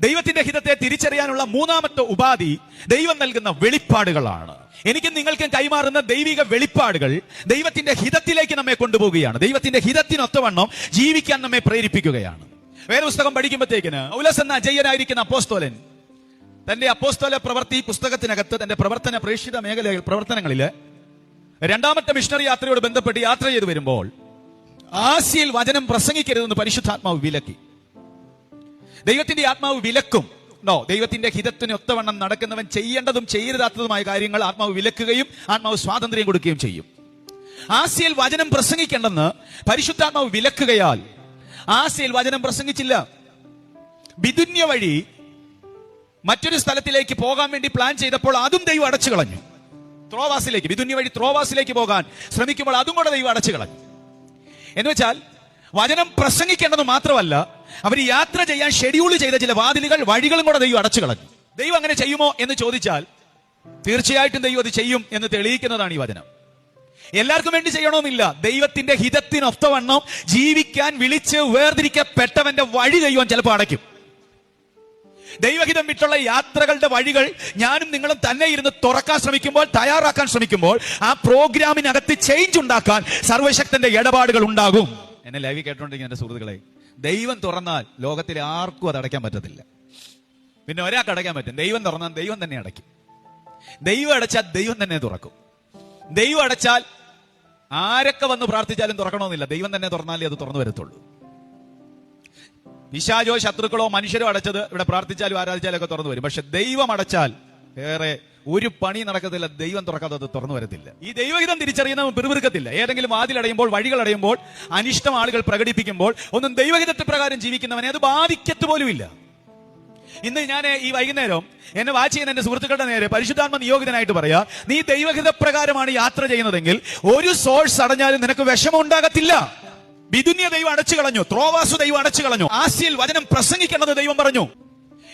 ദൈവത്തിന്റെ ഹിതത്തെ തിരിച്ചറിയാനുള്ള മൂന്നാമത്തെ ഉപാധി ദൈവം നൽകുന്ന വെളിപ്പാടുകളാണ്. എനിക്കും നിങ്ങൾക്കും കൈമാറുന്ന ദൈവിക വെളിപ്പാടുകൾ ദൈവത്തിന്റെ ഹിതത്തിലേക്ക് നമ്മെ കൊണ്ടുപോവുകയാണ്. ദൈവത്തിന്റെ ഹിതത്തിനൊത്തവണ്ണം ജീവിക്കാൻ നമ്മെ പ്രേരിപ്പിക്കുകയാണ്. വേറെ പുസ്തകം പഠിക്കുമ്പോഴത്തേക്കിന് ഉലസ് എന്ന അജയ്യനായിരിക്കുന്ന അപ്പോസ്തോലൻ തന്റെ അപ്പോസ്തോല പ്രവൃത്തി പുസ്തകത്തിനകത്ത് തന്റെ പ്രവർത്തന പ്രേക്ഷിത മേഖലകൾ പ്രവർത്തനങ്ങളിൽ രണ്ടാമത്തെ മിഷണറി യാത്രയോട് ബന്ധപ്പെട്ട് യാത്ര ചെയ്തു വരുമ്പോൾ ആസിയിൽ വചനം പ്രസംഗിക്കരുതെന്ന് പരിശുദ്ധാത്മാവ് വിലക്കി. ദൈവത്തിന്റെ ആത്മാവ് വിലക്കും. നോ ദൈവത്തിന്റെ ഹിതത്തിന് ഒത്തവണ്ണം നടക്കുന്നവൻ ചെയ്യേണ്ടതും ചെയ്യരുതാത്തതുമായ കാര്യങ്ങൾ ആത്മാവ് വിലക്കുകയും ആത്മാവ് സ്വാതന്ത്ര്യം കൊടുക്കുകയും ചെയ്യും. ആസിയയിൽ വചനം പ്രസംഗിക്കേണ്ടെന്ന് പരിശുദ്ധാത്മാവ് വിലക്കുകയാൽ ആസിയയിൽ വചനം പ്രസംഗിച്ചില്ല. വിദുന്യ വഴി മറ്റൊരു സ്ഥലത്തിലേക്ക് പോകാൻ വേണ്ടി പ്ലാൻ ചെയ്തപ്പോൾ അതും ദൈവം അടച്ചു കളഞ്ഞു. ത്രോവാസിലേക്ക് വിദുന്യ വഴി ത്രോവാസിലേക്ക് പോകാൻ ശ്രമിക്കുമ്പോൾ അതും കൂടെ ദൈവം അടച്ചു കളഞ്ഞു. എന്ന് വെച്ചാൽ വചനം പ്രസംഗിക്കേണ്ടത് മാത്രമല്ല അവർ യാത്ര ചെയ്യാൻ ഷെഡ്യൂൾ ചെയ്ത ചില വാതിലുകൾ വഴികളും കൂടെ ദൈവം അടച്ചു കളഞ്ഞു. ദൈവം അങ്ങനെ ചെയ്യുമോ എന്ന് ചോദിച്ചാൽ തീർച്ചയായിട്ടും ദൈവം അത് ചെയ്യും എന്ന് തെളിയിക്കുന്നതാണ് ഈ വചനം. എല്ലാവർക്കും വേണ്ടി ചെയ്യണമെന്നില്ല ദൈവത്തിന്റെ ഹിതത്തിനൊത്തവണ്ണം ജീവിക്കാൻ വിളിച്ച് വേർതിരിക്കപ്പെട്ടവന്റെ വഴി ദൈവം ചിലപ്പോൾ അടയ്ക്കും. ദൈവഹിതം വിട്ടുള്ള യാത്രകളുടെ വഴികൾ ഞാനും നിങ്ങളും തന്നെ ഇരുന്ന് തുറക്കാൻ ശ്രമിക്കുമ്പോൾ തയ്യാറാക്കാൻ ശ്രമിക്കുമ്പോൾ ആ പ്രോഗ്രാമിനകത്ത് ചേഞ്ച് ഉണ്ടാക്കാൻ സർവശക്തന്റെ ഇടപാടുകൾ ഉണ്ടാകും. എന്നെ ലൈവ് കേട്ടോണ്ടിരിക്കുന്ന എന്റെ സുഹൃത്തുക്കളെ ദൈവം തുറന്നാൽ ലോകത്തിലെ ആർക്കും അത് അടയ്ക്കാൻ പറ്റത്തില്ല. പിന്നെ ഒരാൾക്ക് അടയ്ക്കാൻ പറ്റും. ദൈവം തുറന്നാൽ ദൈവം തന്നെ അടയ്ക്കും. ദൈവം അടച്ചാൽ ദൈവം തന്നെ തുറക്കും. ദൈവം അടച്ചാൽ ആരൊക്കെ വന്ന് പ്രാർത്ഥിച്ചാലും തുറക്കണമെന്നില്ല. ദൈവം തന്നെ തുറന്നാലേ അത് തുറന്നു വരത്തുള്ളൂ. പിശാചോ ശത്രുക്കളോ മനുഷ്യരോ അടച്ചത് ഇവിടെ പ്രാർത്ഥിച്ചാലും ആരാധിച്ചാലും ഒക്കെ തുറന്നു വരും. പക്ഷെ ദൈവം അടച്ചാൽ വേറെ ഒരു പണി നടക്കത്തില്ല ദൈവം തുറക്കാതെ അത് തുറന്നു വരത്തില്ല. ഈ ദൈവഹിതം തിരിച്ചറിയുന്ന പിറുപിറുക്കത്തില്ല. ഏതെങ്കിലും വാതിലടയുമ്പോൾ വഴികൾ അടയുമ്പോൾ അനിഷ്ടം ആളുകൾ പ്രകടിപ്പിക്കുമ്പോൾ ഒന്നും ദൈവഹിതത്തെ പ്രകാരം ജീവിക്കുന്നവനെ അത് ബാധിക്കത്ത് പോലുമില്ല. ഇന്ന് ഞാൻ ഈ വൈകുന്നേരം എന്നെ വാച്ച് ചെയ്യുന്ന എന്റെ സുഹൃത്തുക്കളുടെ നേരെ പരിശുദ്ധാത്മ നിയോഗിതനായിട്ട് പറയാ നീ ദൈവഹിതപ്രകാരമാണ് യാത്ര ചെയ്യുന്നതെങ്കിൽ ഒരു സോഴ്സ് അടഞ്ഞാലും നിനക്ക് വിഷമം ഉണ്ടാകത്തില്ല. വിദുന്യ ദൈവം അടച്ചു കളഞ്ഞു ത്രോവാസു ദൈവം അടച്ചു കളഞ്ഞു ആസിയിൽ വചനം പ്രസംഗിക്കേണ്ടത് ദൈവം പറഞ്ഞു.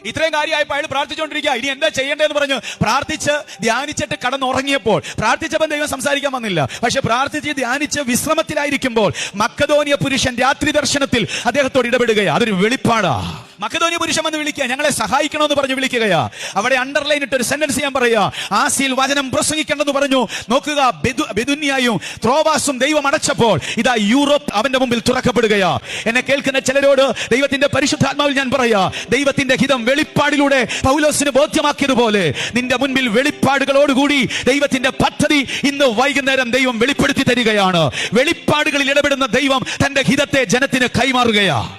ഇത്രയും കാര്യമായപ്പോൾ അയാൾ പ്രാർത്ഥിച്ചുകൊണ്ടിരിക്കുക. ഇനി എന്താ ചെയ്യേണ്ടതെന്ന് പറഞ്ഞു പ്രാർത്ഥിച്ച് ധ്യാനിച്ചിട്ട് കടന്നുറങ്ങിയപ്പോൾ പ്രാർത്ഥിച്ചപ്പോൾ ദൈവം സംസാരിക്കാൻ വന്നില്ല. പക്ഷെ പ്രാർത്ഥിച്ച് ധ്യാനിച്ച് വിശ്രമത്തിലായിരിക്കുമ്പോൾ മക്കതോനിയ പുരുഷൻ രാത്രി ദർശനത്തിൽ അദ്ദേഹത്തോട് ഇടപെടുകയാണ്. അതൊരു വെളിപ്പാടാ. മക്കതോനിയ പുരുഷമെന്ന് വിളിക്കുക. ഞങ്ങളെ സഹായിക്കണമെന്ന് പറഞ്ഞു വിളിക്കുകയാ. അവിടെ അണ്ടർലൈൻ ഇട്ട് ഒരു സെന്റൻസ് ഞാൻ പറയാ ആസിയിൽ വചനം പ്രസംഗിക്കണമെന്ന് പറഞ്ഞു. നോക്കുക ബെദു- ബെദുന്യായും ത്രോവാസും ദൈവം അടച്ചപ്പോൾ ഇതാ യൂറോപ്പ് അവന്റെ മുമ്പിൽ തുറക്കപ്പെടുകയാ. എന്നെ കേൾക്കുന്ന ചിലരോട് ദൈവത്തിന്റെ പരിശുദ്ധാത്മാവിൽ ഞാൻ പറയാ ദൈവത്തിന്റെ ഹിതം വെളിപ്പാടിലൂടെ പൗലോസിന് ബോധ്യമാക്കിയതുപോലെ നിന്റെ മുൻപിൽ വെളിപ്പാടുകളോടുകൂടി ദൈവത്തിന്റെ പദ്ധതി ഇന്ന് വൈകുന്നേരം ദൈവം വെളിപ്പെടുത്തി തരികയാണ്. വെളിപ്പാടുകളിൽ ഇടപെടുന്ന ദൈവം തന്റെ ഹിതത്തെ ജനത്തിന് കൈമാറുകയാ.